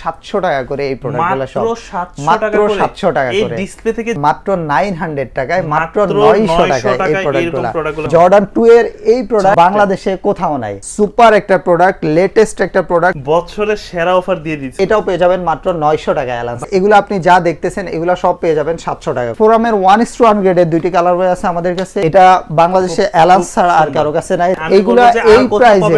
সাতশো টাকা করে এই প্রোডাক্টগুলো সব। মাত্র 700 টাকা মাত্র করে? সাতশো টাকা করে। ডিসপ্লে থেকে মাত্র নাইন হান্ড্রেড টাকায় মাত্র নয়শো টাকায় এই প্রোডাক্টগুলো। জর্ডান টু এর এই প্রোডাক্ট বাংলাদেশে কোথাও নাই। সুপার একটা প্রোডাক্ট লেটেস্ট একটা প্রোডাক্ট বছরের সেরা অফার দিয়ে দিচ্ছে। এটাও পেয়ে যাবেন মাত্র নয়শো টাকা অ্যালান্স এগুলো আপনি যা দেখতেছেন এগুলো সব পেয়ে যাবেন সাতশো টাকা ফোরামের ওয়ান ইস টু ওয়ান গ্রেডের দুইটি কালার বই আছে আমাদের কাছে। এটা বাংলাদেশে অ্যালান্স ছাড়া আর কারও কাছে নাই। আর এই প্রাইজে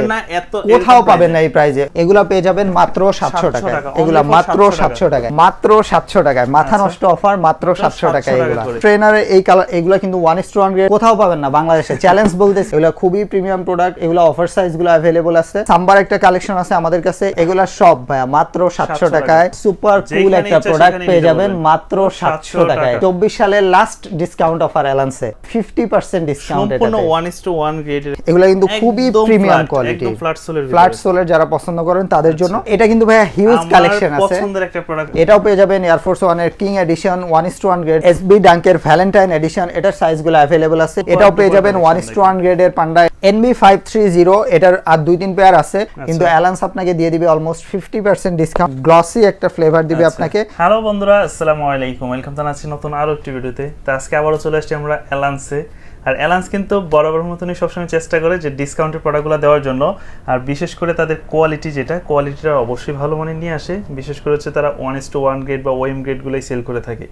কোথাও পাবেন না এই প্রাইজে এগুলা পেয়ে যাবেন মাত্র সাতশো 700 টাকা টাকা, এগুলা মাত্র 700 সাতশো টাকা মাত্র সাতশো টাকায়। মাথা নষ্ট অফার মাত্র সাতশো 700 টাকা টাকা ট্রেনারের এই কালার এগুলা কিন্তু ওয়ান ইস টু কোথাও পাবেন না বাংলাদেশে। চ্যালেঞ্জ বলতেছে। এগুলা খুবই প্রিমিয়াম প্রোডাক্ট এগুলা অফার সাইজগুলো অ্যাভেলেবল আছে। সাম্বার একটা কালেকশন আছে আমাদের কাছে। এগুলা সব ভাইয়া মাত্র সাতশো 700 টাকায়। সুপার কুল একটা প্রোডাক্ট পেয়ে যাবেন মাত্র সাতশো 700 টাকায়। টাকা। চব্বিশ সালের লাস্ট ডিসকাউন্ট অফার অ্যালান্সে ফিফটি পার্সেন্ট ডিসকাউন্ট সম্পূর্ণ ওয়ান ইস টু ওয়ান গ্রেডের এগুলা কিন্তু খুবই প্রিমিয়াম কোয়ালিটি ফ্ল্যাট সোলের ফ্ল্যাট সোলের যারা পছন্দ করেন তাদের জন্য। এটা কিন্তু ভাইয়া হিউজ কালেকশন আছে। পছন্দের একটা প্রোডাক্ট এটাও পেয়ে যাবেন এয়ারফোর্স ওয়ানের king edition one is to one grade SB ডাঙ্কের Valentine edition এটার সাইজগুলো অ্যাভেলেবল আছে। এটাও পেয়ে যাবেন ওয়ান ইস টু ওয়ান গ্রেডের panda NB five three zero এটার আর দুই তিন পেয়ার আছে। কিন্তু অ্যালান্স আপনাকে দিয়ে দিবে almost fifty percent discount glossy একটা ফ্লেভার দিবে আপনাকে। হ্যালো বন্ধুরা আসসালামু আলাইকুম। ওয়েলকাম জানাচ্ছি নতুন আরও একটি ভিডিওতে তো। আজকে আবারও চলে আসছি আমরা অ্যালান্সে আর অ্যালান্স কিন্তু বরাবর মতনই সবসময় চেষ্টা করে যে ডিসকাউন্টের প্রোডাক্টগুলো দেওয়ার জন্য। আর বিশেষ করে তাদের কোয়ালিটি যেটা কোয়ালিটিটা অবশ্যই ভালো মানের নিয়ে আসে। বিশেষ করে হচ্ছে তারা one is to one grade বা ওয়েম গ্রেডগুলোই সেল করে থাকে।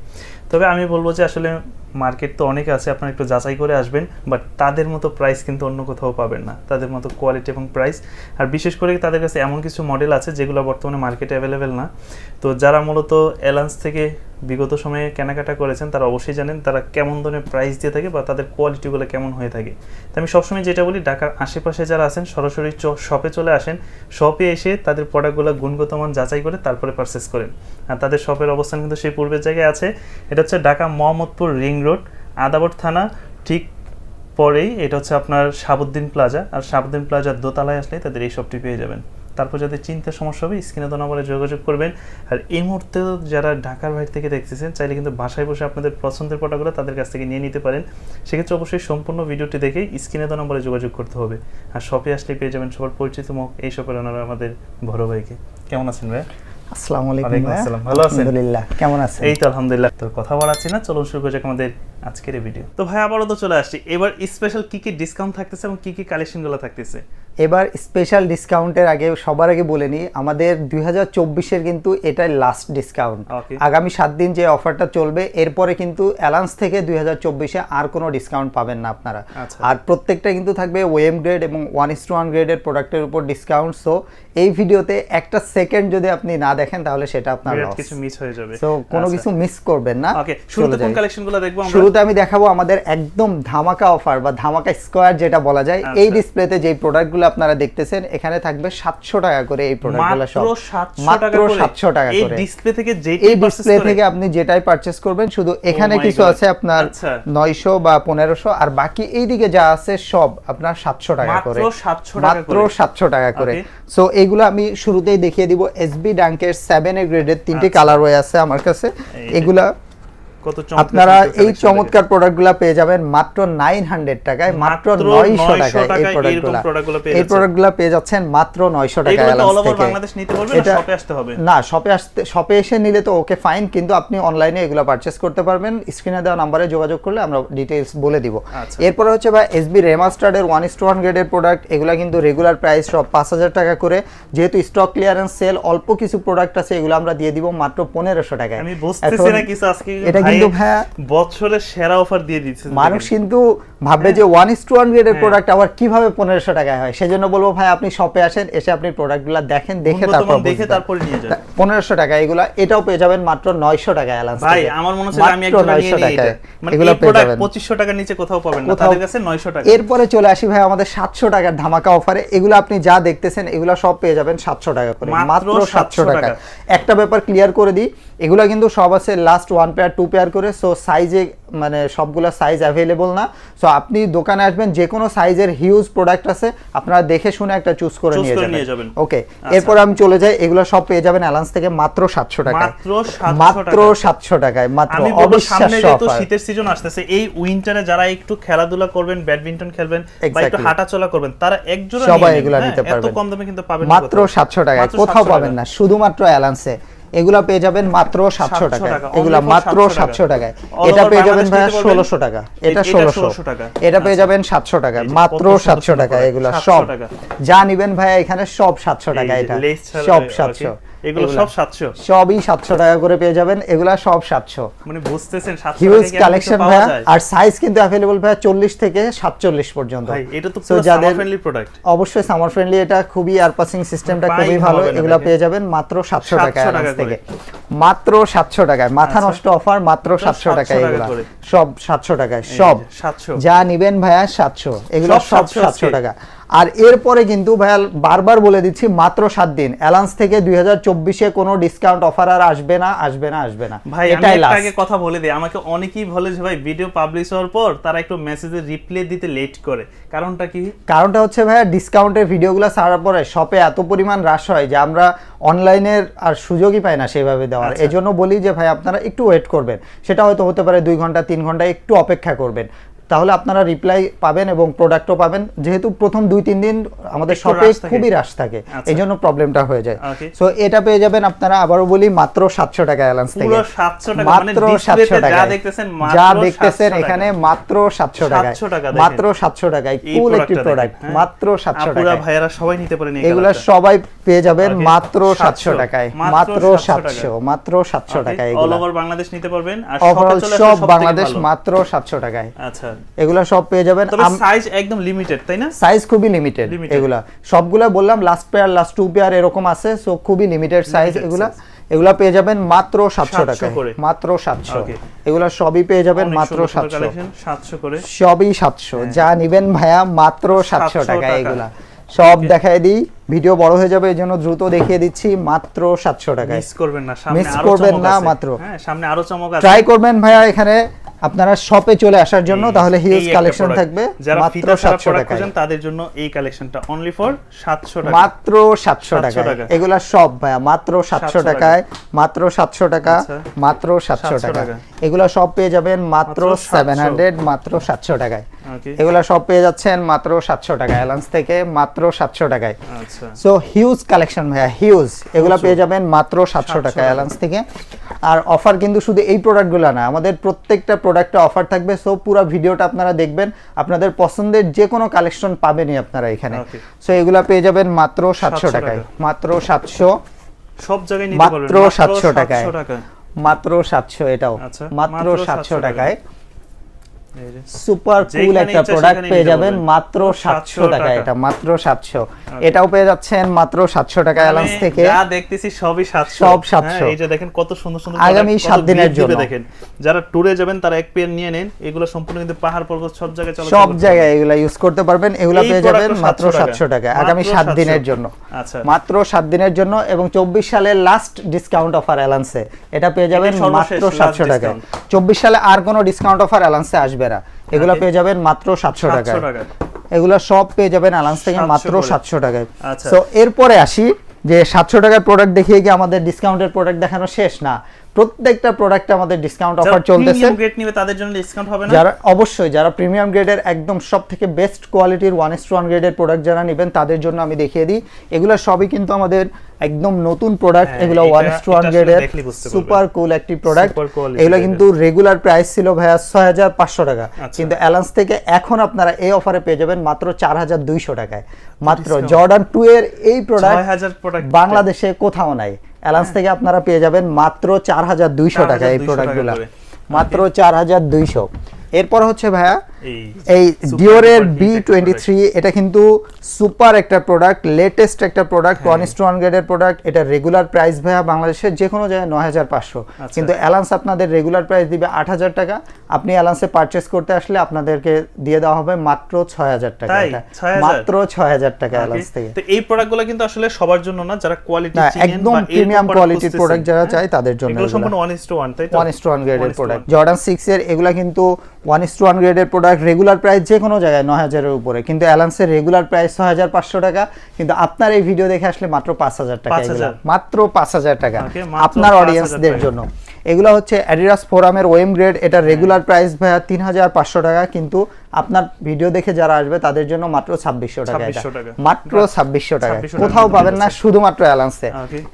তবে আমি বলব যে আসলে মার্কেট তো অনেক আছে, আপনারা একটু যাচাই করে আসবেন বাট তাদের মতো প্রাইস কিন্তু অন্য কোথাও পাবেন না। তাদের মতো কোয়ালিটি এবং প্রাইস আর বিশেষ করে তাদের কাছে এমন কিছু মডেল আছে, যেগুলো বর্তমানে মার্কেটে অ্যাভেলেবেল না। তো যারা মূলত অ্যালান্স থেকে বিগত সময়ে কেনাকাটা করেছেন, তারা অবশ্যই জানেন তারা কেমন ধরনের প্রাইস দিয়ে থাকে বা তাদের কোয়ালিটিগুলো কেমন হয়ে থাকে। তো আমি সবসময় যেটা বলি, ঢাকার আশেপাশে যারা আছেন, সরাসরি শপে চলে আসেন। শপে এসে তাদের প্রোডাক্টগুলো গুণগত মান যাচাই করে তারপরে পারচেস করেন। তাদের শপের অবস্থান কিন্তু সেই পূর্বের জায়গায় আছে। এটা হচ্ছে ঢাকা মোহাম্মদপুর রিং রোড, আদাবর থানা, ঠিক পরেই এটা হচ্ছে আপনার শাহাবুদ্দিন প্লাজা। আর শাহাবুদ্দিন প্লাজার দোতলায় আসলে তাদের এই শপটি পেয়ে যাবেন। তারপর যাদের চিন্তা সমস্যা হবে, স্ক্রিনে তো নম্বরে যোগাযোগ করবেন। আর এই মুহূর্তে যারা ঢাকার বাইরে থেকে দেখতেছেন, চাইলে কিন্তু বাসায় বসে আপনাদের পছন্দের পটাগুলো তাদের কাছ থেকে নিয়ে নিতে পারেন। সেক্ষেত্রে অবশ্যই সম্পূর্ণ ভিডিওটি দেখে স্ক্রিনে তো নম্বরে যোগাযোগ করতে হবে। আর শপে আসলে পেয়ে যাবেন সবার পরিচিত মুখ, এই শপের ওনারা আমাদের বড় ভাইকে। কেমন আছেন ভাই আসসালামু আলাইকুম। ভালো আছেন? আলহামদুলিল্লাহ কেমন আছেন এই তো আলহামদুলিল্লাহ তো কথা বলাচ্ছি না চলুন শুরু করি আমাদের আজকের ভিডিও তো ভাই আবারও তো চলে আসছি এবার স্পেশাল কি কি ডিসকাউন্ট থাকতেছে এবং কি কি কালেকশনগুলো থাকতেছে এবার স্পেশাল ডিসকাউন্টের আগে সবার আগে বলে নিই আমাদের দুই হাজার চব্বিশের কিন্তু এটাই লাস্ট ডিসকাউন্ট আগামী সাত দিন যে অফারটা চলবে এরপরে কিন্তু অ্যালান্স থেকে দুই হাজার চব্বিশে আর কোনো ডিসকাউন্ট পাবেন না আপনারা। আচ্ছা। আর প্রত্যেকটা কিন্তু থাকবে ওয়েম গ্রেড এবং ওয়ান ইস টু ওয়ান গ্রেডের প্রোডাক্টের উপর ডিসকাউন্ট সো এই ভিডিওতে একটা সেকেন্ড যদি আপনি না দেখেন তাহলে সেটা আপনার কিছু মিস হয়ে যাবে। সো কোনো কিছু মিস করবেন না। শুরুতে কোন কালেকশনগুলো দেখব শুরুতে আমি দেখাবো আমাদের একদম ধামাকা অফার বা ধামাকা স্কোয়ার যেটা বলা যায়। এই আচ্ছা। ডিসপ্লেতে যে প্রোডাক্টগুলো আপনারা দেখতেছেন এখানে থাকবে সাতশো টাকা করে এই প্রোডাক্টগুলো সব। মাত্র 700 টাকা করে। এই ডিসপ্লে থেকে যেই এই ডিসপ্লে থেকে আপনি যেটাই পারচেস করবেন শুধু এখানে কিছু আছে আপনার আচ্ছা। নয়শো বা পনেরোশো আর বাকি এইদিকে যা আছে সব আপনার সাতশো টাকা করে। 700 মাত্র করে। সাতশো টাকা করে। সো এইগুলো আমি শুরুতেই দেখিয়ে দিব। এসবি ডাঙ্কের সেভেন এ গ্রেডের তিনটি কালার হয়ে আছে আমার কাছে। এগুলা কত আপনারা এই চমৎকার প্রোডাক্টগুলো পেয়ে যাবেন মাত্র নাইন হান্ড্রেড টাকায় মাত্র মাত্র নয়শো 900 টাকায় এই প্রোডাক্টগুলো এই। প্রোডাক্টগুলো পেয়ে যাচ্ছেন মাত্র নয়শো দেখেন। টাকায় এগুলো অল ওভার বাংলাদেশ নিতে পারবেন না শপে আসতে হবে। না শপে আসতে শপে এসে নিলে তো ওকে ফাইন কিন্তু আপনি অনলাইনে এগুলো পারচেস করতে পারবেন। স্ক্রিনে দেওয়া নাম্বারে যোগাযোগ করলে আমরা ডিটেইলস বলে দিব। আচ্ছা। এরপরে হচ্ছে বা এসবি রেমাস্টার্ডের ওয়ান ইস টু ওয়ান গ্রেডের প্রোডাক্ট এগুলো কিন্তু রেগুলার প্রাইস সব পাঁচ হাজার টাকা করে। যেহেতু স্টক ক্লিয়ারেন্স সেল অল্প কিছু প্রোডাক্ট আছে এগুলো আমরা দিয়ে দিব মাত্র পনেরোশো টাকায়। আমি বুঝতেছি না কিছু আজকে কিন্তু ভাইয়া বছরের সেরা অফার দিয়ে দিচ্ছে মানুষ কিন্তু ভাববে যে ওয়ান ইস টু ওয়ান গ্রেডের হ্যাঁ। প্রোডাক্ট আবার কীভাবে পনেরোশো টাকায় হয়? সেজন্য বলব ভাই আপনি শপে আসেন এসে আপনি প্রোডাক্টগুলো দেখেন দেখে তারপর দেখে তারপরে নিয়ে যান। পনেরোশো টাকা এগুলো এটাও পেয়ে যাবেন মাত্র নয়শো টাকায় অ্যালান্স ভাই আমার মনে হচ্ছে আমি একদম নিয়ে নিই এটা। মানে এগুলো পেয়ে যাবেন। 2500 টাকার নিচে কোথাও পাবেন না। তাদের কাছে 900 টাকা। এরপরে চলে আসি ভাই আমাদের সাতশো টাকার ধামাকা অফারে এগুলো আপনি যা দেখতেছেন এগুলো সব পেয়ে যাবেন সাতশো টাকা করে। মাত্র সাতশো টাকা টাকা। একটা ব্যাপার ক্লিয়ার করে দিই এগুলো কিন্তু সব আছে last one pair two pair pair করে সো সাইজে মানে সবগুলা সাইজ অ্যাভেলেবল না সো আপনি দোকানে আসবেন যে কোনো সাইজের হিউজ প্রোডাক্ট আছে আপনারা দেখে শুনে একটা চুজ করে নিয়ে যাবেন ওকে এরপর আমি চলে যাই এগুলো সব পেয়ে যাবেন অ্যালান্স থেকে মাত্র সাতশো টাকায় মাত্র 700। সাতশো টাকায় মাত্র সামনে যেহেতু শীতের সিজন আসতেছে এই উইন্টারে যারা একটু খেলাধুলা করবেন ব্যাডমিন্টন খেলবেন বা একটু. হাঁটাচলা করবেন তারা এক জোড়া সবাই এগুলা হ্যাঁ? নিতে এত পারবেন। কম দামে কিন্তু পাবেন মাত্র কোথাও। সাতশো টাকায় কোথাও পাবেন না শুধুমাত্র অ্যালান্সে এগুলা পেয়ে যাবেন মাত্র সাতশো 700 টাকা, এগুলা মাত্র 700 সাতশো টাকায়। এটা পেয়ে যাবেন ভাইয়া ষোলোশো টাকা। এটা ষোলোশো। 1600 টাকা। এটা পেয়ে আচ্ছা। যাবেন সাতশো টাকা। মাত্র সাতশো টাকা এগুলা সব। যা নিবেন ভাইয়া এখানে সব সাতশো টাকা এটা। সব সাতশো। এগুলো সব 700 সবই সাতশো টাকা করে পেয়ে যাবেন এগুলা সব সাতশো। মানে বুঝতেছেন 700 হিউজ কালেকশন যায়? আর সাইজ কিন্তু অ্যাভেলেবল ভাইয়া চল্লিশ থেকে সাতচল্লিশ পর্যন্ত। ভাই এটা তো পুরো সামার ফ্রেন্ডলি প্রোডাক্ট অবশ্যই সামার ফ্রেন্ডলি এটা খুবই এয়ার পাসিং সিস্টেমটা খুবই ভালো। এগুলো পেয়ে যাবেন মাত্র সাতশো 700 টাকা। থেকে। মাত্র সাতশো টাকায়। মাথা আচ্ছা। নষ্ট অফার মাত্র সাতশো 700 টাকায় টাকা এগুলো। সব সাতশো টাকায়। সব। 700 যা নিবেন ভাইয়া সাতশো। এগুলো সব সব 700 সাতশো টাকা। আর এরপরে কিন্তু ভাইয়া বারবার বলে দিচ্ছি মাত্র সাত দিন। অ্যালান্স থেকে দুই হাজার চব্বিশে কোনো ডিসকাউন্ট অফার আর আসবে না আসবে না আসবে না। ভাই এটাই আগে কথা বলে দিই। আমাকে অনেকেই বলে যে ভাই ভিডিও পাবলিশ হওয়ার পর তারা একটু মেসেজে রিপ্লাই দিতে লেট করে। কারণটা কি? কারণটা হচ্ছে ভাইয়া ডিসকাউন্টের ভিডিওগুলো ছাড়ার পরে শপে এত পরিমাণ হ্রাস হয় যে আমরা অনলাইনের আর সুযোগই পাই না সেভাবে দেওয়ার। আচ্ছা। এই জন্য বলি যে ভাই আপনারা একটু ওয়েট করবেন। সেটা হয়তো হতে পারে দুই ঘণ্টা তিন ঘণ্টা একটু অপেক্ষা করবেন। তাহলে আপনারা রিপ্লাই পাবেন এবং প্রোডাক্টও পাবেন। যেহেতু প্রথম দুই তিন দিন আমাদের শপে খুবই রাশ থাকে। আচ্ছা। এই জন্য প্রবলেমটা হয়ে যায়। সো এটা পেয়ে যাবেন আপনারা আবারও বলি মাত্র সাতশো টাকা অ্যালান্স থেকে। পুরো 700 টাকা মানে মাত্র সাতশো যা টাকায়। যা দেখতেছেন এখানে মাত্র সাতশো টাকায়। 700 টাকা মাত্র সাতশো টাকায়। কুল একটি প্রোডাক্ট হ্যাঁ? মাত্র সাতশো টাকায়। ভাইয়ারা সবাই নিতে পারেন এগুলা সবাই পেয়ে যাবেন মাত্র সাতশো। টাকায়। মাত্র মাত্র 700 সাতশো মাত্র সাতশো টাকায় এগুলা। over বাংলাদেশ নিতে পারবেন। আর সব বাংলাদেশ মাত্র সাতশো টাকায়। আচ্ছা। এগুলা সব পেয়ে যাবেন। তবে সাইজ একদম লিমিটেড তাই না? সাইজ খুবই লিমিটেড এগুলা। সবগুলা বললাম last pair last two pair এরকম আছে সো খুবই লিমিটেড সাইজ এগুলা। এগুলা পেয়ে যাবেন মাত্র সাতশো 700 টাকায়। মাত্র সাতশো. এগুলা সবই পেয়ে যাবেন মাত্র সাতশো। 700 করে। সবই সাতশো। যা নিবেন ভাইয়া মাত্র সাতশো 700 টাকা টাকা। এগুলা। সব দেখায় দিই। ভিডিও বড় হয়ে যাবে এই জন্য দ্রুত দেখিয়ে দিচ্ছি মাত্র সাতশো টাকায়। মিস করবেন না আরও করবেন না মাত্র। হ্যাঁ সামনে আরও চমক আছে। ট্রাই করবেন ভাইয়া এখানে। আপনারা শপে চলে আসার জন্য তাহলে হিউজ কালেকশন থাকবে যারা মাত্র ফিতা ছাড়া সাতশো প্রোডাক্ট তাদের জন্য এই কালেকশনটা অনলি ফর 700 টাকা। মাত্র সাতশো 700 টাকা। এগুলা সব ভাইয়া মাত্র সাতশো 700 টাকায় মাত্র সাতশো টাকা আচ্ছা। মাত্র সাতশো 700 টাকা। টাকা। এগুলা সব পেয়ে যাবেন মাত্র মাত্র 700 সেভেন হান্ড্রেড মাত্র সাতশো টাকায়। ওকে এগুলা সব পেয়ে যাচ্ছেন মাত্র সাতশো টাকা অ্যালান্স থেকে মাত্র সাতশো টাকায়। আচ্ছা। সো হিউজ কালেকশন ভাইয়া হিউজ এগুলা পেয়ে যাবেন মাত্র সাতশো 700 টাকা। অ্যালান্স থেকে। আর অফার কিন্তু শুধু এই প্রোডাক্টগুলো না আমাদের প্রত্যেকটা প্রোডাক্টে অফার থাকবে। সো পুরো ভিডিওটা আপনারা দেখবেন। আপনাদের পছন্দের যে কোনো কালেকশন পাবেনই আপনারা এখানে। সো এগুলা পেয়ে যাবেন মাত্র সাতশো 700 টাকায়। মাত্র সাতশো। সব জায়গায় মাত্র 700 টাকায়। মাত্র সাতশো এটাও। আচ্ছা, মাত্র সাতশো 700 টাকায়। সুপার কুল একটা প্রোডাক্ট পেয়ে যাবেন মাত্র সাতশো 700 টাকা। এটা মাত্র সাতশো। এটাও পেয়ে যাচ্ছেন মাত্র সাতশো টাকা অ্যালান্স থেকে। যা দেখতেছি সবই 700 সব 700 হ্যাঁ, এই যে দেখেন কত সুন্দর সুন্দর আগামী দিনের জন্য। দেখেন। যারা ট্যুরে যাবেন তারা এক পেয়ার নিয়ে নেন। এগুলো সম্পূর্ণ কিন্তু পাহাড় পর্বত সব জায়গায় চলাচল সব জায়গায় এগুলা ইউজ করতে পারবেন। এগুলা পেয়ে যাবেন মাত্র 700 সাতশো টাকা। আগামী সাত দিনের জন্য। আচ্ছা। মাত্র সাত দিনের জন্য এবং চব্বিশ সালের লাস্ট ডিসকাউন্ট অফার অ্যালান্সে এটা পেয়ে যাবেন মাত্র last সাতশো টাকা discount। চব্বিশ সালে আর কোনো ডিসকাউন্ট অফার অ্যালান্সে আসবে না। এগুলো পেয়ে যাবেন মাত্র সাতশো 700 টাকা টাকা। এগুলা সব পেয়ে যাবেন অ্যালান্স থেকে মাত্র সাতশো টাকায়। তো সো এরপরে আসি যে সাতশো টাকার প্রোডাক্ট দেখিয়ে কি আমাদের ডিসকাউন্টের প্রোডাক্ট দেখানো শেষ? না। প্রত্যেকটা প্রোডাক্টে আমাদের ডিসকাউন্ট অফার চলতেছে। premium grade নিবে তাদের জন্য ডিসকাউন্ট হবে না? যারা অবশ্যই যারা প্রিমিয়াম গ্রেডের একদম সব থেকে বেস্ট কোয়ালিটির ওয়ান এস ওয়ান গ্রেডের প্রোডাক্ট যারা নেবেন তাদের জন্য আমি দেখিয়ে দিই। এগুলো সবই কিন্তু আমাদের একদম নতুন প্রোডাক্ট এগুলো ওয়ান এস ওয়ান গ্রেডের। সুপার কুল একটি প্রোডাক্ট এগুলো কিন্তু রেগুলার প্রাইস ছিল ভাইয়া ছয় হাজার পাঁচশো টাকা। আচ্ছা। কিন্তু অ্যালান্স থেকে এখন আপনারা এই অফারে পেয়ে যাবেন মাত্র চার হাজার দুইশো টাকায়। মাত্র জর্ডান টু এর এই প্রোডাক্ট 6000 product বাংলাদেশে কোথাও নাই। অ্যালান্স থেকে আপনারা পেয়ে যাবেন মাত্র চার হাজার দুইশো টাকা এই প্রোডাক্টগুলো মাত্র চার হাজার দুইশো। এরপর হচ্ছে ভাইয়া এই ডিওরের বি টোয়েন্টি থ্রি এটা কিন্তু সুপার একটা প্রোডাক্ট লেটেস্ট একটা প্রোডাক্ট হ্যাঁ। ওয়ান ইস টু ওয়ান গ্রেডের প্রোডাক্ট এটা রেগুলার প্রাইস ভাইয়া বাংলাদেশের যে কোনো জায়গায় নয় হাজার পাঁচশো আচ্ছা। কিন্তু অ্যালান্স আপনাদের রেগুলার প্রাইস দিবে আট হাজার টাকা আপনি অ্যালান্সে পারচেস করতে আসলে আপনাদেরকে দিয়ে দেওয়া হবে মাত্র ছয় হাজার টাকা তাই? এটা 6,000? মাত্র ছয় হাজার টাকা অ্যালান্স থেকে তো এই প্রোডাক্টগুলো কিন্তু আসলে সবার জন্য না যারা কোয়ালিটি একদম প্রিমিয়াম কোয়ালিটির প্রোডাক্ট যারা চায় তাদের জন্য এগুলো এগুলা। সম্পূর্ণ ওয়ান ইস টু ওয়ান তাই ওয়ান ইস টু ওয়ান গ্রেডের প্রোডাক্ট জর্ডান সিক্স এর এগুলা কিন্তু ওয়ান ইস টু ওয়ান গ্রেডের প্রোডাক্ট রেগুলার প্রাইস যে কোনো জায়গায় নয় হাজারের উপরে। কিন্তু অ্যালান্সের রেগুলার প্রাইস ছ হাজার পাঁচশো টাকা কিন্তু আপনার এই ভিডিও দেখে আসলে মাত্র পাঁচ হাজার টাকা মাত্র পাঁচ হাজার টাকা আপনার 5,000 অডিয়েন্সদের জন্য। এগুলো হচ্ছে অ্যাডিডাস ফোরামের ওয়েম গ্রেড এটা রেগুলার প্রাইস ভাইয়া তিন হাজার পাঁচশো টাকা কিন্তু আপনার ভিডিও দেখে যারা আসবে তাদের জন্য মাত্র ছাব্বিশশো টাকা এটা। 2600 টাকা। মাত্র ছাব্বিশশো টাকা। 2600 কোথাও পাবেন না শুধুমাত্র অ্যালান্সে.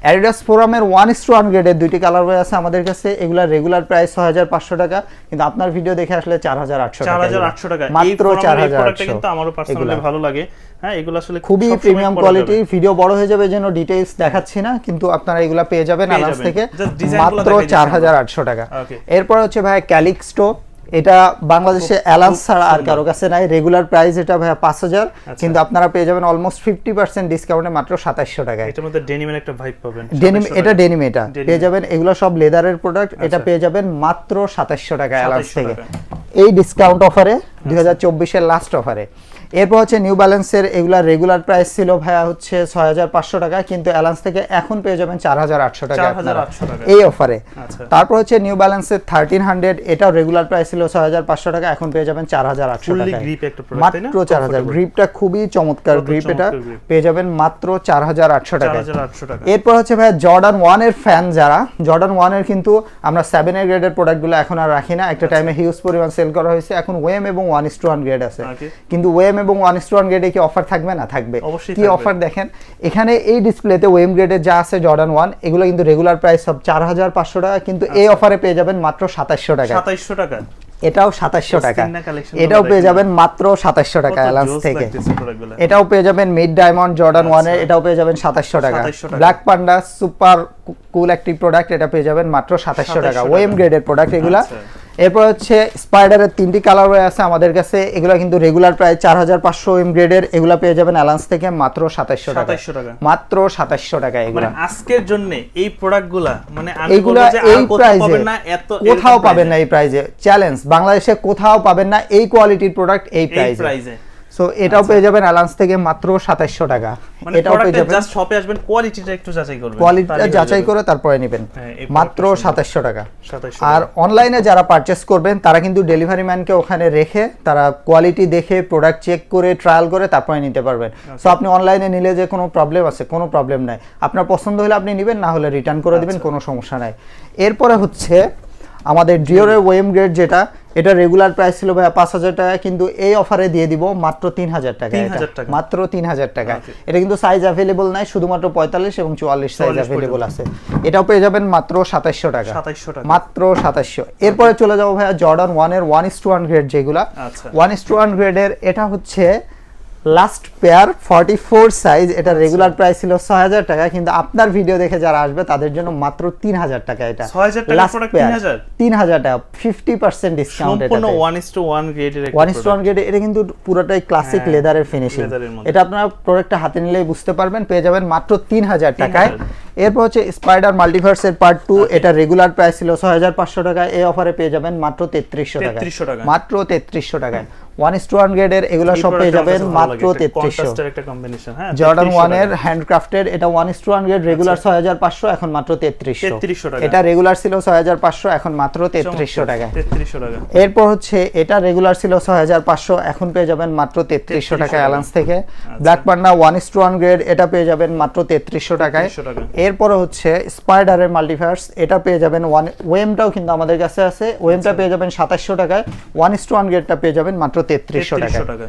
অ্যাডিডাস ফোরামের ওয়ান ইস টু ওয়ান গ্রেডের দুইটি কালার বই আছে আমাদের কাছে। এগুলা রেগুলার প্রাইস ছয় হাজার পাঁচশো টাকা কিন্তু আপনার ভিডিও দেখে আসলে চার হাজার আটশো চার হাজার আটশো টাকা। মাত্র চার হাজার কিন্তু আমারও পার্সোনালি ভালো লাগে। হ্যাঁ এগুলো আসলে খুবই প্রিমিয়াম পরা কোয়ালিটি ভিডিও বড় হয়ে যাবে যেন ডিটেইলস দেখাচ্ছি না কিন্তু আপনারা এগুলা পেয়ে যাবেন যাবেন। থেকে। মাত্র চার হাজার আটশো টাকা। এরপর হচ্ছে ভাই ক্যালিক্সটো এটা বাংলাদেশে অ্যালান্স ছাড়া আর কারও কাছে নাই। রেগুলার প্রাইস এটা ভাইয়া পাঁচ হাজার। আচ্ছা। কিন্তু আপনারা পেয়ে যাবেন অলমোস্ট ফিফটি পার্সেন্ট ডিসকাউন্টে মাত্র সাতাশশো টাকায়। এটার মধ্যে ডেনিমের একটা ভাইব পাবেন ডেনিম এটা। ডেনিম এটা। পেয়ে যাবেন এগুলো সব লেদারের প্রোডাক্ট এটা আচ্ছা। পেয়ে যাবেন মাত্র সাতাশশো টাকায় অ্যালান্স থেকে। এই ডিসকাউন্ট অফারে দুই হাজার চব্বিশের লাস্ট অফারে এরপর হচ্ছে নিউ ব্যালেন্সের এগুলা রেগুলার প্রাইস ছিল ভাইয়া হচ্ছে ছয় হাজার পাঁচশো টাকা কিন্তু অ্যালান্স থেকে এখন পেয়ে যাবেন চার হাজার আটশো টাকা 4,800 টাকা। এই অফারে আচ্ছা। তারপর হচ্ছে নিউ ব্যালেন্সের থার্টিন হান্ড্রেড এটাও রেগুলার প্রাইস ছিল ছয় হাজার পাঁচশো টাকা এখন পেয়ে যাবেন চার হাজার আটশো টাকা? মাত্র চার হাজার। গ্রিপটা খুবই চমৎকার গ্রিপ এটা। পেয়ে যাবেন মাত্র চার হাজার আটশো টাকা। এরপর হচ্ছে ভাইয়া জর্ডান ওয়ানের ফ্যান যারা জর্ডান ওয়ানের কিন্তু আমরা সেভেন এর গ্রেডের প্রোডাক্টগুলো এখন আর রাখি না। একটা টাইমে হিউজ পরিমাণ সেল করা হয়েছে। এখন ওয়েম এবং one is to one grade আছে কিন্তু ওয়েম এবং ওয়ান ইস ওয়ান গ্রেডে কি অফার থাকবে না? থাকবে। কি অফার দেখেন? এখানে এই ডিসপ্লেতে ওয়েম গ্রেডের যা আছে জর্ডান ওয়ান এগুলো কিন্তু রেগুলার প্রাইস সব চার হাজার পাঁচশো টাকা কিন্তু এই আচ্ছা। অফারে পেয়ে যাবেন মাত্র সাতাশশো টাকা। সাতাইশশো টাকা। এটাও সাতাশশো টাকা। এটাও পেয়ে যাবেন মাত্র সাতাশশো টাকা অ্যালান্স থেকে। এটাও পেয়ে যাবেন মিড ডায়মন্ড জর্ডান। ওয়ানের এটাও পেয়ে যাবেন সাতাশশো টাকা। ব্ল্যাক পান্ডা সুপার কুল একটি প্রোডাক্ট এটা পেয়ে যাবেন মাত্র সাতাশশো টাকা। ওয়েম গ্রেডের প্রোডাক্ট এগুলা। আচ্ছা। এরপর হচ্ছে স্পাইডারের তিনটি কালার আছে আমাদের কাছে। এগুলো কিন্তু রেগুলার প্রায় চার হাজার পাঁচশো এম গ্রেডের এগুলো পেয়ে যাবেন অ্যালান্স থেকে মাত্র সাতাশশো টাকা 2700 টাকা। মাত্র সাতাশশো টাকা এগুলো। এগুলা আজকের জন্য এই প্রোডাক্টগুলা মানে এইগুলা আর এই কোথাও প্রাইজে পাবেন না কোথাও পাবেন না এই প্রাইজে চ্যালেঞ্জ বাংলাদেশে কোথাও পাবেন না এই কোয়ালিটির প্রোডাক্ট এই প্রাইজে সো এটাও পেয়ে যাবেন অ্যালান্স থেকে মাত্র সাতাশশো টাকা। মানে এটাও পেয়ে যাবেন। জাস্ট শপে আসবেন কোয়ালিটিটা একটু যাচাই করবেন। কোয়ালিটিটা যাচাই করে তারপরে নেবেন। হ্যাঁ, মাত্র প্রোডাক্টটা সাতাশশো টাকা। আর অনলাইনে যারা পারচেস করবেন তারা কিন্তু ডেলিভারি ম্যানকে ওখানে রেখে তারা কোয়ালিটি দেখে প্রোডাক্ট চেক করে ট্রায়াল করে তারপরে নিতে পারবেন। সো আপনি অনলাইনে নিলে যে কোনো প্রবলেম আছে কোনো প্রবলেম নাই। আপনার পছন্দ হলে আপনি নেবেন না হলে রিটার্ন করে দিবেন আচ্ছা। কোনো সমস্যা নাই। এরপরে হচ্ছে আমাদের ডিওরের ওয়েম গ্রেড যেটা এটা রেগুলার প্রাইস ছিল ভাই পাঁচ হাজার টাকা কিন্তু এই অফারে দিয়ে দিব মাত্র তিন হাজার টাকা। মাত্র তিন হাজার টাকা। এটা কিন্তু সাইজ অ্যাভেলেবল নাই শুধুমাত্র পঁয়তাল্লিশ এবং চুয়াল্লিশ সাইজ 44 অ্যাভেলেবল আছে। এটাও পেয়ে যাবেন মাত্র সাতাশশো টাকা। 2700 টাকা। মাত্র সাতাশশো এরপরে চলে যাব ভাইয়া জর্ডান ওয়ানের one is to one grade যেগুলা। আচ্ছা। ওয়ান ইস টু ওয়ান গ্রেডের এটা হচ্ছে last pair forty four size এটা। রেগুলার প্রাইস ছিল ছয় হাজার টাকা কিন্তু আপনার ভিডিও দেখে যারা আসবে তাদের জন্য মাত্র তিন হাজার টাকা এটা। লাস্ট পেয়ার তিন হাজার? টাকা fifty percent discount one is to one গ্রেডের ওয়ান ইস ওয়ান গ্রেড এটা কিন্তু পুরোটাই ক্লাসিক লেদারের ফিনিশিং এটা আপনারা প্রোডাক্টটা হাতে নিলেই বুঝতে পারবেন পেয়ে যাবেন মাত্র তিন হাজার টাকায়। এরপর হচ্ছে স্পাইডার মাল্টিভার্সের পার্ট টু এটা রেগুলার প্রাইস ছিল ছয় হাজার পাঁচশো টাকায় এই অফারে পেয়ে যাবেন মাত্র তেত্রিশশো টাকা মাত্র তেত্রিশশো টাকায়। ওয়ান ইস টু ওয়ান গ্রেডের এগুলো সব পেয়ে যাবেন মাত্র তেত্রিশশো। হ্যাঁ জর্ডান ওয়ানের হ্যান্ডক্রাফটেড এটা one is to one grade regular ছয় হাজার পাঁচশো এখন মাত্র তেত্রিশশো। এটা রেগুলার ছিল ছয় হাজার পাঁচশো এখন মাত্র তেত্রিশশো টাকায় 3300 টাকা। এরপর হচ্ছে এটা রেগুলার ছিল ছয় হাজার পাঁচশো এখন পেয়ে যাবেন মাত্র তেত্রিশশো 3300 টাকা টাকা। অ্যালান্স থেকে। Black panda one is to one grade এটা পেয়ে যাবেন মাত্র তেত্রিশশো টাকায়। এরপরে হচ্ছে স্পাইডারের মাল্টিভার্স এটা পেয়ে যাবেন ওয়ান ওয়েমটাও কিন্তু আমাদের কাছে আছে। ওয়েমটা পেয়ে যাবেন সাতাশশো টাকায়। ওয়ান ইস টু ওয়ান গ্রেডটা পেয়ে যাবেন মাত্র তেত্রিশশো 3300 টাকায়। টাকা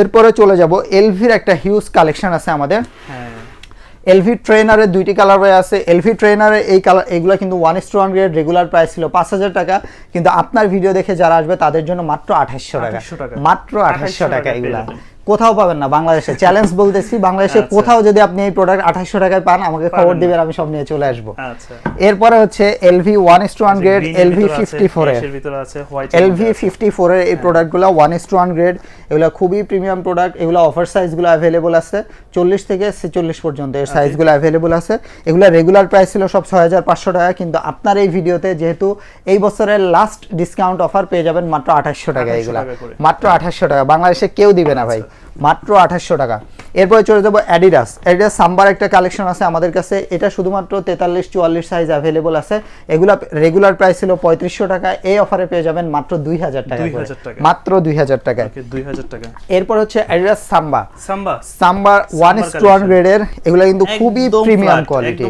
এরপরে চলে যাব এলভির একটা হিউজ কালেকশন আছে আমাদের। হ্যাঁ। এলভি ট্রেনারের দুইটি কালার হয়ে আছে। এলভি ট্রেনারে এই কালার এগুলো কিন্তু one is to hundred regular price ছিল পাঁচ হাজার টাকা। কিন্তু আপনার ভিডিও দেখে যারা আসবে তাদের জন্য মাত্র আঠাশশো টাকা। 2800 টাকা। মাত্র 2800 আঠাশশো টাকা এগুলা। কোথাও পাবেন না বাংলাদেশে। চ্যালেঞ্জ বলতেছি বাংলাদেশে আচ্ছা। কোথাও যদি আপনি এই প্রোডাক্ট আঠাশশো টাকায় পান আমাকে খবর দিবেন আমি সব নিয়ে চলে আসব। আচ্ছা। এরপরে হচ্ছে LV one is to one grade এর এলভি ফিফটি ash এর। এলভি ফিফটি ফোরের এই প্রোডাক্টগুলো one is to one grade এগুলো খুবই প্রিমিয়াম প্রোডাক্ট এগুলো অফার সাইজগুলো অ্যাভেলেবল আছে। চল্লিশ থেকে ছেচল্লিশ পর্যন্ত এর সাইজগুলো অ্যাভেলেবল আছে। এগুলো রেগুলার প্রাইস ছিল সব ছয় হাজার পাঁচশো টাকা কিন্তু আপনার এই ভিডিওতে যেহেতু এই বছরের লাস্ট ডিসকাউন্ট অফার পেয়ে যাবেন মাত্র আঠাশশো টাকা 2800 এগুলো। মাত্র আঠাশশো টাকা বাংলাদেশে কেউ দিবে না ভাই। মাত্র আঠাশশো টাকা। এরপরে চলে যাব অ্যাডিডাস অ্যাডিডাস সাম্বার একটা কালেকশন আছে আমাদের কাছে। এটা শুধুমাত্র তেতাল্লিশ চুয়াল্লিশ সাইজ অ্যাভেলেবল আছে। এগুলা রেগুলার প্রাইস ছিল পঁয়ত্রিশশো টাকা। এই অফারে পেয়ে যাবেন মাত্র দুই হাজার টাকা করে। 2000 টাকা। মাত্র দুই হাজার টাকায় ওকে 2000 টাকা। এরপর হচ্ছে অ্যাডিডাস সাম্বা। সাম্বা। সাম্বার ওয়ান ইস টু ওয়ান। গ্রেডের এগুলো কিন্তু খুবই প্রিমিয়াম কোয়ালিটি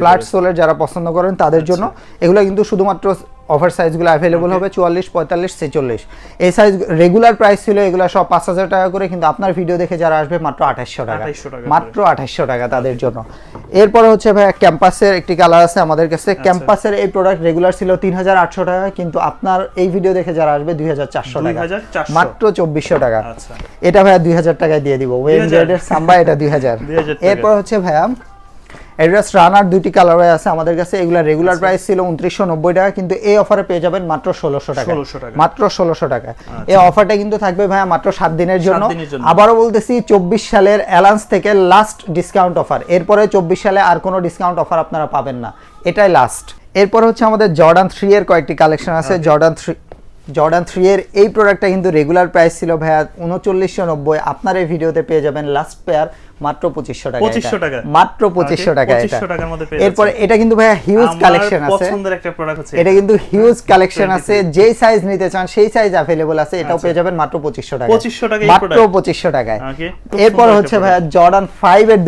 ফ্ল্যাট সোলের যারা পছন্দ করেন তাদের জন্য। এগুলো কিন্তু শুধুমাত্র অফার সাইজগুলো অ্যাভেলেবল হবে চুয়াল্লিশ পঁয়তাল্লিশ ছেচল্লিশ। এই সাইজ রেগুলার প্রাইস ছিল এগুলো সব পাঁচ হাজার টাকা করে কিন্তু আপনার ভিডিও দেখে যারা আসবে মাত্র আঠাশশো টাকা। মাত্র আঠাশশো টাকা তাদের জন্য। এরপরে হচ্ছে ভাই ক্যাম্পাসের একটি কালার আছে আমাদের কাছে। আচ্ছা। ক্যাম্পাসের এই প্রোডাক্ট রেগুলার ছিল তিন হাজার আটশো টাকা কিন্তু আপনার এই ভিডিও দেখে যারা আসবে দুই হাজার চারশো টাকা। মাত্র চব্বিশশো টাকা। আচ্ছা। এটা ভাইয়া দুই হাজার টাকায় দিয়ে দিব। 2000 সাম্বা এটা দুই হাজার। এরপর হচ্ছে ভাইয়া এড্রেস রানার দুইটি কালার আছে আমাদের কাছে। এগুলা রেগুলার প্রাইস ছিল উনত্রিশশো নব্বই টাকা কিন্তু এই অফারে পেয়ে যাবেন মাত্র ষোলোশো টাকা মাত্র ষোলোশো টাকা এই অফারটা কিন্তু থাকবে ভাইয়া মাত্র সাত দিনের জন্য। আবারও বলতেছি চব্বিশ সালের অ্যালান্স থেকে লাস্ট ডিসকাউন্ট অফার এরপরে চব্বিশ সালে আর কোনো ডিসকাউন্ট অফার আপনারা পাবেন না। এটাই লাস্ট এরপর হচ্ছে আমাদের জর্ডান থ্রি এর কয়েকটি কালেকশন আছে। জর্ডান থ্রি জর্ডান থ্রি এর এই প্রোডাক্টটা কিন্তু রেগুলার প্রাইস ছিল ভাইয়া উনচল্লিশশো নব্বই। আপনার এই ভিডিওতে পেয়ে যাবেন লাস্ট পেয়ার মাত্র পঁচিশশো টাকা 2500 এটা। টাকা। মাত্র পঁচিশশো টাকা এটা। 2500 টাকার মধ্যে পেয়ে এরপরে এটা কিন্তু ভাইয়া হিউজ কালেকশন আছে। পছন্দের একটা প্রোডাক্ট হচ্ছে এটা কিন্তু হিউজ কালেকশন আছে। যেই সাইজ নিতে চান সেই সাইজ আছে। এটাও পেয়ে যাবেন মাত্র পঁচিশশো টাকা 2500 টাকায় এই মাত্র পঁচিশশো টাকায়। এরপর হচ্ছে ভাইয়া জর্ডান ফাইভ এর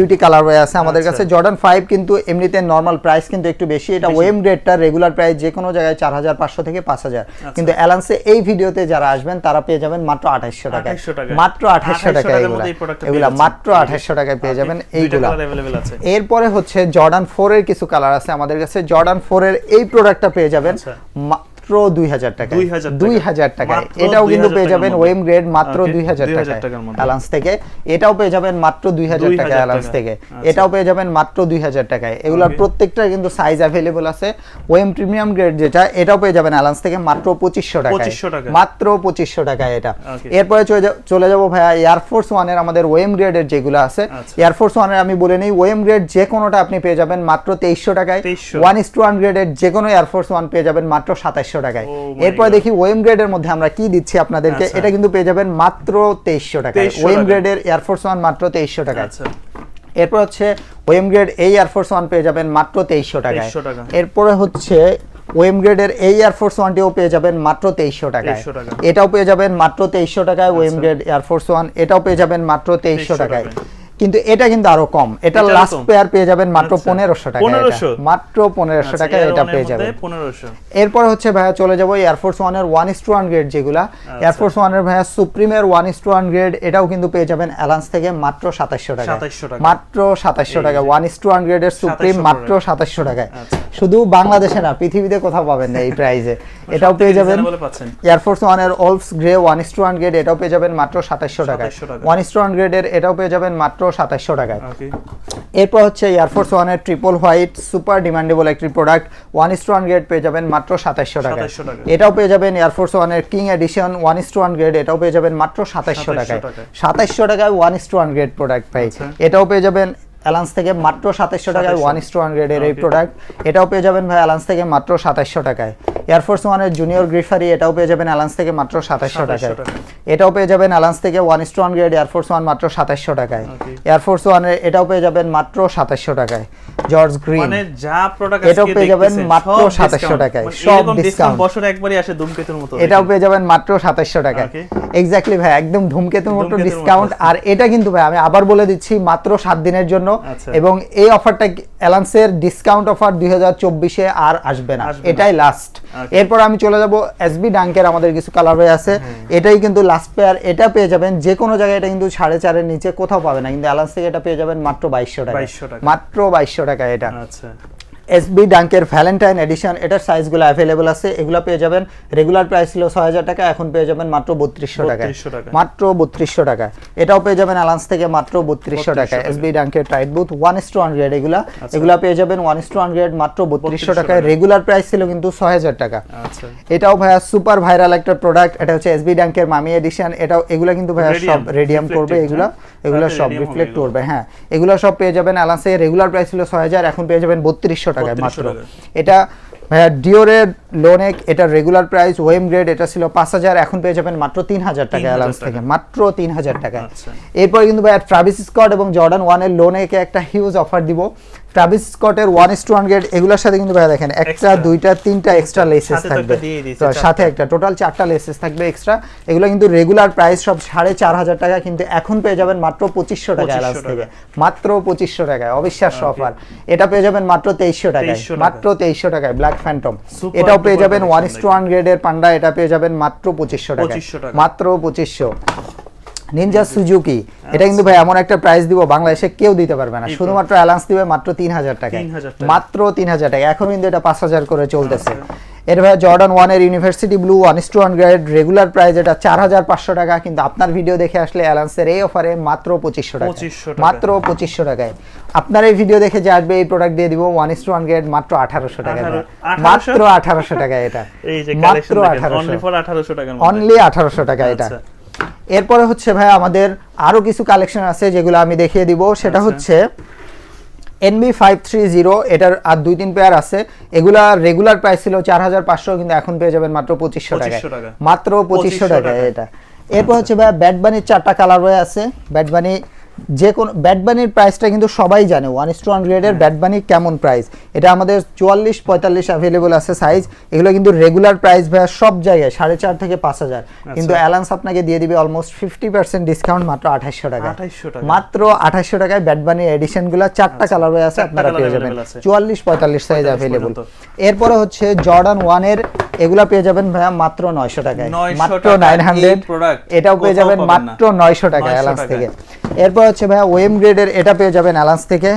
হয়ে আছে আমাদের আচ্ছা। কাছে। জর্ডান ফাইভ কিন্তু এমনিতে নর্মাল প্রাইস কিন্তু একটু বেশি। এটা ওয়েম গ্রেডটা রেগুলার প্রাইস যে কোনো জায়গায় চার হাজার পাঁচশো থেকে পাঁচ হাজার। আচ্ছা। কিন্তু অ্যালান্সে এই ভিডিওতে যারা আসবেন তারা পেয়ে যাবেন মাত্র আঠাশশো টাকা 2800 টাকায়। মাত্র আঠাশশো 2800 টাকা এগুলা। মাত্র আঠাশশো টাকায় পেয়ে যাবেন এইগুলো। এরপরে হচ্ছে জর্ডান ফোর এর কিছু কালার আছে। আমাদের কাছে জর্ডান ফোর এর এই প্রোডাক্টটা পেয়ে যাবেন। মাত্র দুই হাজার টাকা। দুই হাজার মাত্র এটাও কিন্তু পেয়ে যাবেন ওয়েম গ্রেড মাত্র দুই হাজার 2000 টাকায় টাকার মধ্যে। অ্যালান্স থেকে। এটাও পেয়ে যাবেন মাত্র দুই হাজার টাকা অ্যালান্স থেকে। আচ্ছা। এটাও পেয়ে যাবেন মাত্র দুই হাজার টাকায়। এগুলোর প্রত্যেকটা কিন্তু সাইজ অ্যাভেলেবল আছে। ওয়েম প্রিমিয়াম গ্রেড যেটা এটাও পেয়ে যাবেন অ্যালান্স থেকে মাত্র পঁচিশশো টাকায়। 2500 টাকায়। মাত্র পঁচিশশো টাকায় এটা। এরপরে চলে যাব ভাইয়া এয়ারফোর্স ওয়ানের আমাদের ওয়েম গ্রেডের যেগুলো আছে। আচ্ছা। এয়ারফোর্স ওয়ানের আমি বলে নিই ওয়েম গ্রেড যে কোনোটা আপনি পেয়ে যাবেন মাত্র তেইশশো টাকায়। ওয়ান ইস টু ওয়ান গ্রেডের যে কোনো এয়ারফোর্স ওয়ান পেয়ে যাবেন মাত্র সাতাইশশো টাকায় Oh এরপরে. দেখি ওয়েম গ্রেডের মধ্যে আমরা কি দিচ্ছি আপনাদেরকে আচ্ছা। এটা কিন্তু পেয়ে যাবেন মাত্র তেইশশো টাকায় ওয়েম। গ্রেডের এয়ারফোর্স ওয়ান মাত্র তেইশশো টাকায় আচ্ছা এরপর হচ্ছে ওয়েম গ্রেড এই এয়ারফোর্স ওয়ান পেয়ে যাবেন মাত্র তেইশশো টাকায় 2300 টাকা। এরপরে হচ্ছে ওয়েম গ্রেডের এই এয়ারফোর্স ওয়ানটিও পেয়ে যাবেন মাত্র তেইশশো টাকায় 2300 টাকা। এটাও পেয়ে যাবেন মাত্র তেইশশো টাকায় ওয়েম। গ্রেড এয়ারফোর্স ওয়ান এটাও পেয়ে যাবেন মাত্র তেইশশো 2300 টাকায় টাকায়। কিন্তু এটা কিন্তু আরও কম। এটা লাস্ট পেয়ার পেয়ে যাবেন মাত্র আচ্ছা। পনেরোশো টাকা 1500 মাত্র পনেরোশো আচ্ছা, Air এটা এর পেয়ে যাবেন। 1500 এরপর হচ্ছে ভাইয়া চলে যাব এয়ারফোর্স ওয়ানের one is to one grade যেগুলা। আচ্ছা। এয়ারফোর্স ওয়ানের ভাইয়া সুপ্রিমের one is to one grade এটাও কিন্তু পেয়ে যাবেন অ্যালান্স থেকে মাত্র সাতাশশো টাকা 2700 টাকা। মাত্র সাতাশশো টাকা। ওয়ান ইস টু ওয়ান গ্রেডের সুপ্রিম মাত্র সাতাশশো টাকায়। আচ্ছা। শুধু বাংলাদেশে না পৃথিবীতে কোথাও পাবেন না এই প্রাইসে এটাও পেয়ে যাবেন। এয়ারফোর্স ওয়ানের অলফস grey one is to one grade এটাও পেয়ে যাবেন মাত্র সাতাশশো টাকায়। 2700 টাকা। ওয়ান ইস টু ওয়ান গ্রেডের এটাও পেয়ে যাবেন মাত্র সাতাশশো টাকায়। এরপর হচ্ছে এয়ারফোর্স ওয়ানের ট্রিপল হোয়াইট সুপার ডিমান্ডেবল একটি product one is one grade পেয়ে যাবেন মাত্র সাতাশশো টাকা এটাও পেয়ে যাবেন এয়ারফোর্স ওয়ানের king edition one is one grade এটাও পেয়ে যাবেন মাত্র সাতাশশো 2700 টাকায়। টাকায়। সাতাশশো টাকায় one is one grade product পাই। আচ্ছা। এটাও পেয়ে যাবেন অ্যালান্স থেকে মাত্র সাতাশশো টাকায় ওয়ান ইস ওয়ান গ্রেডের এই প্রোডাক্ট এটাও পেয়ে যাবেন ভাই অ্যালান্স থেকে মাত্র সাতাশশো টাকায়। এয়ারফোর্স ওয়ানের জুনিয়র গ্রিফারি এটাও পেয়ে যাবেন অ্যালান্স থেকে মাত্র সাতাশশো টাকায়। এটাও পেয়ে যাবেন অ্যালান্স থেকে one is one grade air force one মাত্র সাতাশশো টাকায়. এয়ারফোর্স ওয়ানের এটাও পেয়ে যাবেন মাত্র সাতাশশো টাকায়। জর্জ গ্রিন মানে যা প্রোডাক্ট এটাও পেয়ে যাবেন মাত্র 2700 টাকায়, সব সব ডিসকাউন্ট বছরে একবারই আসে ধূমকেতুর মতো। এটাও পেয়ে যাবেন মাত্র সাতাশশো টাকায়। Okay. এক্স্যাক্টলি ভাই একদম ধূমকেতুর মতো ডিসকাউন্ট আর এটা কিন্তু ভাই আমি আবার বলে দিচ্ছি মাত্র সাত দিনের জন্য। আচ্ছা। এবং এই অফারটা অ্যালান্সের ডিসকাউন্ট অফার দুই হাজার চব্বিশে আর আসবে না। এটাই লাস্ট এরপর আমি চলে যাব এসবি ডাঙ্কের আমাদের কিছু কালার হয়ে আছে। এটাই কিন্তু লাস্ট পেয়ার এটা পেয়ে যাবেন যে কোনো জায়গায় এটা কিন্তু সাড়ে চারের নিচে কোথাও পাবে না। কিন্তু অ্যালান্স থেকে এটা পেয়ে যাবেন মাত্র বাইশশো টাকা 2200 টাকা। মাত্র বাইশশো টাকা এটা। আচ্ছা। এসবি ডাঙ্কের ভ্যালেন্টাইন এডিশন এটার সাইজগুলো অ্যাভেলেবল আছে এগুলো পেয়ে যাবেন। রেগুলার প্রাইস ছিল ছয় হাজার টাকা এখন পেয়ে যাবেন মাত্র বত্রিশশো টাকায়। 3200 টাকায়। মাত্র বত্রিশশো টাকায়। এটাও পেয়ে যাবেন অ্যালান্স থেকে মাত্র বত্রিশশো 3200 টাকায়। টাকায়। SB ডাঙ্কের tight booth one is to hundred এগুলা এগুলা পেয়ে যাবেন ওয়ান ইস টু হান্ড্রেড মাত্র বত্রিশশো 3200 টাকায়। রেগুলার প্রাইস ছিল কিন্তু ছয় হাজার টাকা। আচ্ছা। এটাও ভাইয়া সুপার ভাইরাল একটা প্রোডাক্ট এটা হচ্ছে এসবি ব্যাংকের মামি এডিশন এটাও এগুলো কিন্তু ভাইয়া সব রেডিয়াম করবে এগুলো। হ্যাঁ? এগুলো সব রিফ্লেক্ট। করবে হ্যাঁ। এগুলো সব পেয়ে যাবেন অ্যালান্সে রেগুলার প্রাইস ছিল ছয় হাজার এখন পেয়ে যাবেন বত্রিশশো টাকায় মাত্র। এটা ভাইয়া ডিওরের লোনেক এটা রেগুলার প্রাইস ওয়েম গ্রেড এটা ছিল পাঁচ হাজার এখন পেয়ে যাবেন মাত্র তিন হাজার টাকা অ্যালাউন্স থেকে মাত্র তিন হাজার টাকায়। এরপরে কিন্তু ভাইয়া ট্রাভিস স্কট এবং জর্ডান ওয়ানের লোনেকে একটা হিউজ অফার দিব। ট্রাভিস স্কটের ওয়ান ইস টু হান্ড্রেড এগুলোর সাথে কিন্তু ভাইয়া দেখেন একটা দুইটা তিনটা এক্সট্রা লেসেস থাকবে। তো সাথে একটা টোটাল চারটা লেসেস থাকবে এক্সট্রা এগুলো কিন্তু রেগুলার প্রাইস সব সাড়ে চার হাজার টাকা কিন্তু এখন পেয়ে যাবেন মাত্র পঁচিশশো টাকা 2500 থেকে। মাত্র পঁচিশশো টাকায় অবিশ্বাস্য Okay. অফার এটা পেয়ে যাবেন মাত্র তেইশশো টাকায়। মাত্র তেইশশো টাকায় ব্ল্যাক ফ্যান্টম এটাও পেয়ে যাবেন ওয়ান ইস টু হান্ড্রেড এর পান্ডা এটা পেয়ে যাবেন মাত্র পঁচিশশো টাকায়। 2500 টাকা। মাত্র পঁচিশশো। নিনজা সুজুকি এটা কিন্তু ভাই এমন একটা প্রাইস দিব বাংলাদেশে কেউ দিতে পারবে না। শুধুমাত্র অ্যালান্স দিবে মাত্র তিন হাজার টাকায়। 3000 টাকা। মাত্র তিন হাজার টাকা এখন কিন্তু এটা পাঁচ হাজার করে চলতেছে। আচ্ছা। এর ভাই জর্ডান ওয়ানের university blue one is to hundred regular price এটা চার হাজার পাঁচশো টাকা। কিন্তু আপনার ভিডিও দেখে আসলে অ্যালান্সের এই অফারে মাত্র পঁচিশশো টাকা 2500 মাত্র পঁচিশশো টাকায়। আপনার এই ভিডিও দেখে যে আসবে এই প্রোডাক্ট দিয়ে দিব ওয়ান ইস টু হান্ড্রেড মাত্র আঠারোশো 1800 মাত্র আঠারোশো? টাকায় এটা। এই যে মাত্র কালেকশন আঠারোশো। অনলি ফর 1800 টাকার অনলি আঠারোশো টাকা এটা। আচ্ছা। এরপরে হচ্ছে ভাই আমাদের আরও কিছু কালেকশন আছে যেগুলো আমি দেখিয়ে দিব সেটা আচ্ছা। হচ্ছে এনবি ফাইভ থ্রি জিরো এটার আর দুই তিন পেয়ার আছে এগুলা রেগুলার প্রাইস ছিল চার হাজার পাঁচশো কিন্তু এখন পেয়ে যাবেন মাত্র পঁচিশশো টাকায় 2500 টাকা। মাত্র পঁচিশশো 2500 টাকায়। এটা এরপর হচ্ছে ভাই ব্যাটবানির চারটা কালার হয়ে আছে ব্যাট বানি যে কোন ব্যাট বানির প্রাইসটা কিন্তু সবাই জানে ওয়ান ইস টু হান্ড্রেডের ব্যাট বানি কেমন প্রাইস এটা আমাদের চুয়াল্লিশ পঁয়তাল্লিশ অ্যাভেলেবল আছে সাইজ এগুলো কিন্তু রেগুলার প্রাইস ভাইয়া সব জায়গায় সাড়ে চার থেকে পাঁচ হাজার। কিন্তু অ্যালান্স আপনাকে দিয়ে দিবে অলমোস্ট ফিফটি পার্সেন্ট ডিসকাউন্ট মাত্র আঠাশশো টাকা 2800 টাকা। মাত্র আঠাশশো টাকায় ব্যাট বানির এডিশন চারটা কালার হয়ে আছে আপনারা পেয়ে যাবেন। চুয়াল্লিশ পঁয়তাল্লিশ সাইজ 45 অ্যাভেলেবল এরপরে হচ্ছে জর্ডান ওয়ানের এগুলা পেয়ে যাবেন ভাইয়া মাত্র নয়শো টাকায়। মাত্র নাইন হান্ড্রেড এটাও পেয়ে যাবেন মাত্র নয়শো টাকা অ্যালান্স থেকে। এরপর হচ্ছে ভাইয়া ওয়েম গ্রেডের এটা পেয়ে যাবেন অ্যালান্স থেকে।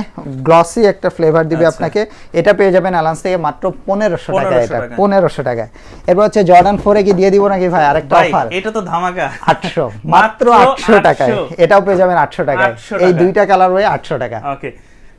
গ্লসি একটা ফ্লেভার দিবে আচ্ছা। আপনাকে। এটা পেয়ে যাবেন অ্যালান্স থেকে মাত্র পনেরোশো টাকা এটা। পনেরোশো টাকায়। এরপর হচ্ছে জর্ডান ফোরে কি দিয়ে দিব নাকি ভাই? আরেকটা অফার এটা তো ধামাকা। আটশো। মাত্র আটশো টাকায়। এটাও পেয়ে যাবেন আটশো টাকায়। এই দুইটা কালার হয়ে আটশো টাকা। ওকে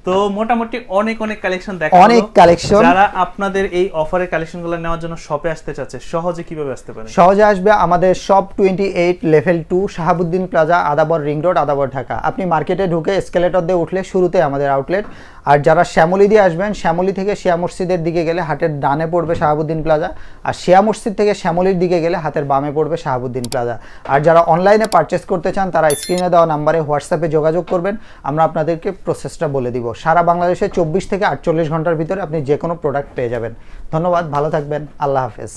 তো মোটামুটি অনেক অনেক কালেকশন দেখা অনেক কালেকশন। যারা আপনাদের এই অফারের কালেকশনগুলো নেওয়ার জন্য শপে আসতে চাচ্ছে সহজে কীভাবে আসতে পারে? সহজে আসবে আমাদের shop twenty eight level two Shahabuddin plaza Adabor ring road Adabor Dhaka. আপনি মার্কেটে ঢুকে এসকেলেটর দিয়ে উঠলে শুরুতে আমাদের আউটলেট আর যারা শ্যামলি দিয়ে আসবেন, শ্যামলি থেকে শিয়া মসজিদের দিকে গেলে হাটের ডানে পড়বে শাহাবুদ্দিন প্লাজা আর শিয়া মসজিদ থেকে শ্যামলির দিকে গেলে হাতের বামে পড়বে শাহাবুদ্দিন প্লাজা। আর যারা অনলাইনে পারচেস করতে চান, তারা স্ক্রিনে দেওয়া নাম্বারে হোয়াটসঅ্যাপে যোগাযোগ করবেন। আমরা আপনাদেরকে প্রসেসটা বলে দিব। সারা বাংলাদেশে চব্বিশ থেকে আটচল্লিশ ঘণ্টার ভিতরে আপনি যে কোনো প্রোডাক্ট পেয়ে যাবেন। ধন্যবাদ, ভালো থাকবেন, আল্লাহ হাফেজ।